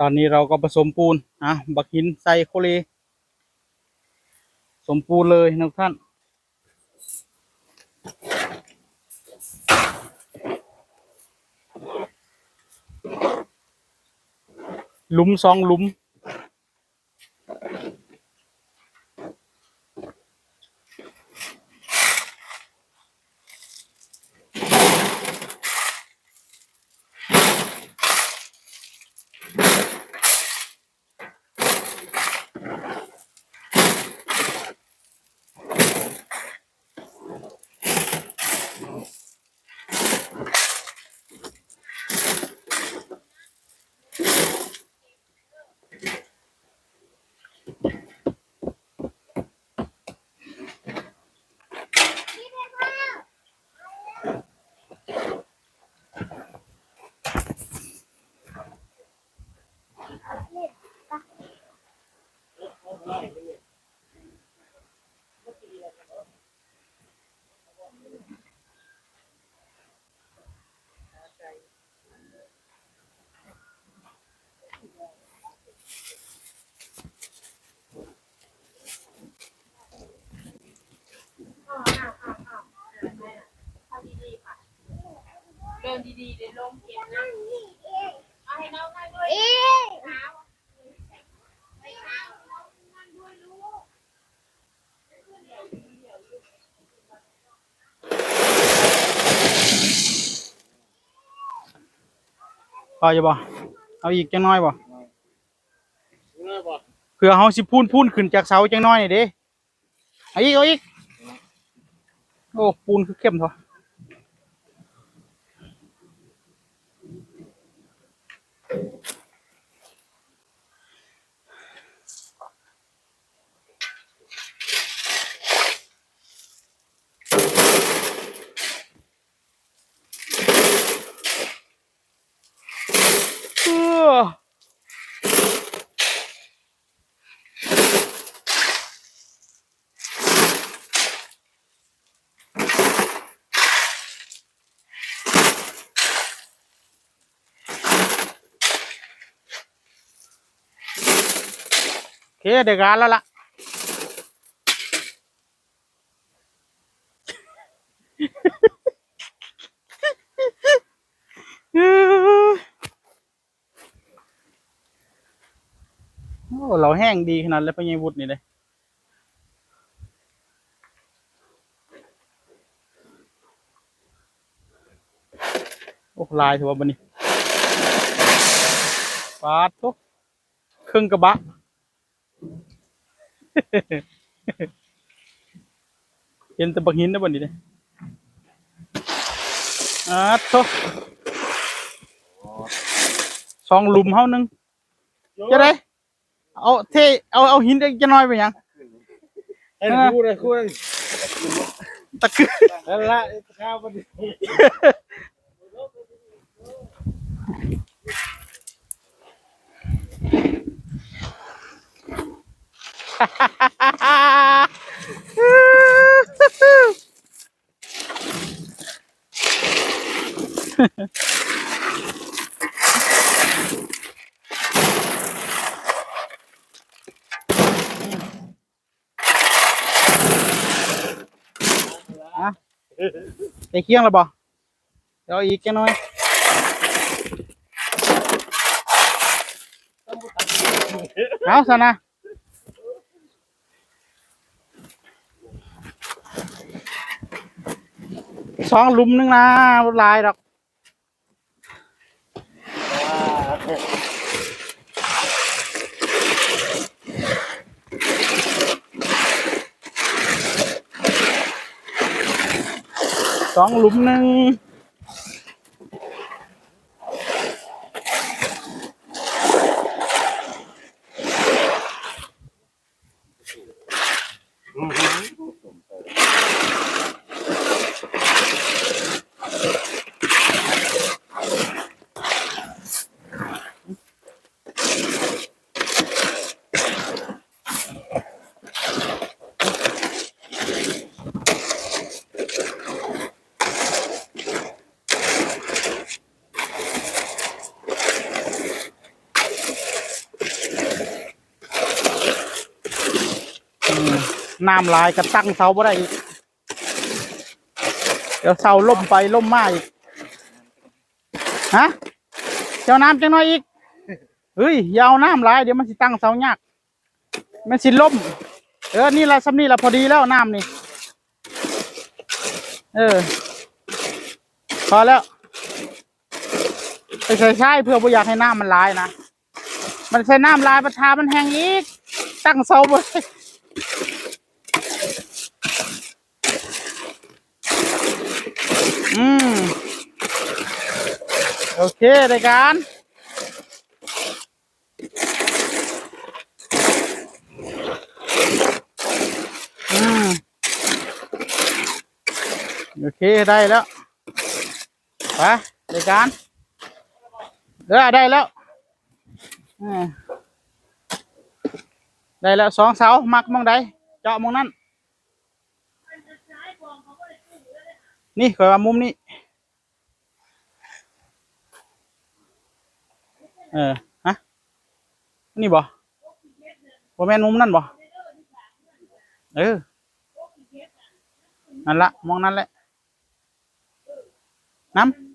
ตอนนี้เราก็ผสมปูนอะบักหินใส่โคเลสมปูนเลยนะทุกท่านหลุมสองหลุม นดีๆเดี๋ยวลงเก็บนะเอาให้น้องนั่งด้วยเท้าไม่เท้าน้องนั่งด้วยลูกพอจะบ่เอาอีกจังน้อยบ่เผื่อเฮาสิพูนพูนขึ้นจากเสาจังน้อยนี่เด้เอาอีกเอาอีกโอ้ปูนคือเข้มเถอะ เคเด็กงานแล้วล่ะโอ้เราแห้งดีขนาดแล้วพญาวุฒินี่เลยโอ้ลายถือว่าบันนี้ปาดทุกเครื่องกระบะ เห็นแต่บักหินนะบันนี้เลยอาทุกสองหลุมเฮานึงจะได้ เอาเทเอาเอาหินจะน้อยไปยังไอ้คู่เลยคู่เลยตะคือนั่นละข้าวมัน ไปเคี่ยงแล้วบ่เดี๋ยวอีกแค่น้อยเอาซะนะสองลุมหนึงนะลายดอก สองหลุมหนึ่ง น้ำลายกระตั้งเสาบ่ได้อีกเดี๋ยวเสาล่มไปล่มมาอีกฮะเจ้าน้ำจังน้อยอีกเฮ้ยยาวน้ำลายเดี๋ยวมันสิตั้งเสายากมันสิล่ม เออนี่ละซ้ำนี่ละพอดีแล้วน้ำนี่เออพอแล้วไปใส่ใช่เพื่อบ่อยากให้น้ำมันลายนะมันใส่น้ำลายประทามันแห้งอีกตั้งเสาบ่ได้อืม โอเครายการอืมโอเคได้แล้วไปรายการเออได้แล้วอืมได้แล้วสองเสามักมองใดเจาะมองนั้นนี่คอยว่ามุมนี้ เออฮะนี่บ่บ่แม่นมุมนั่นบ่เออนั่นละมองนั่นแหละน้ำ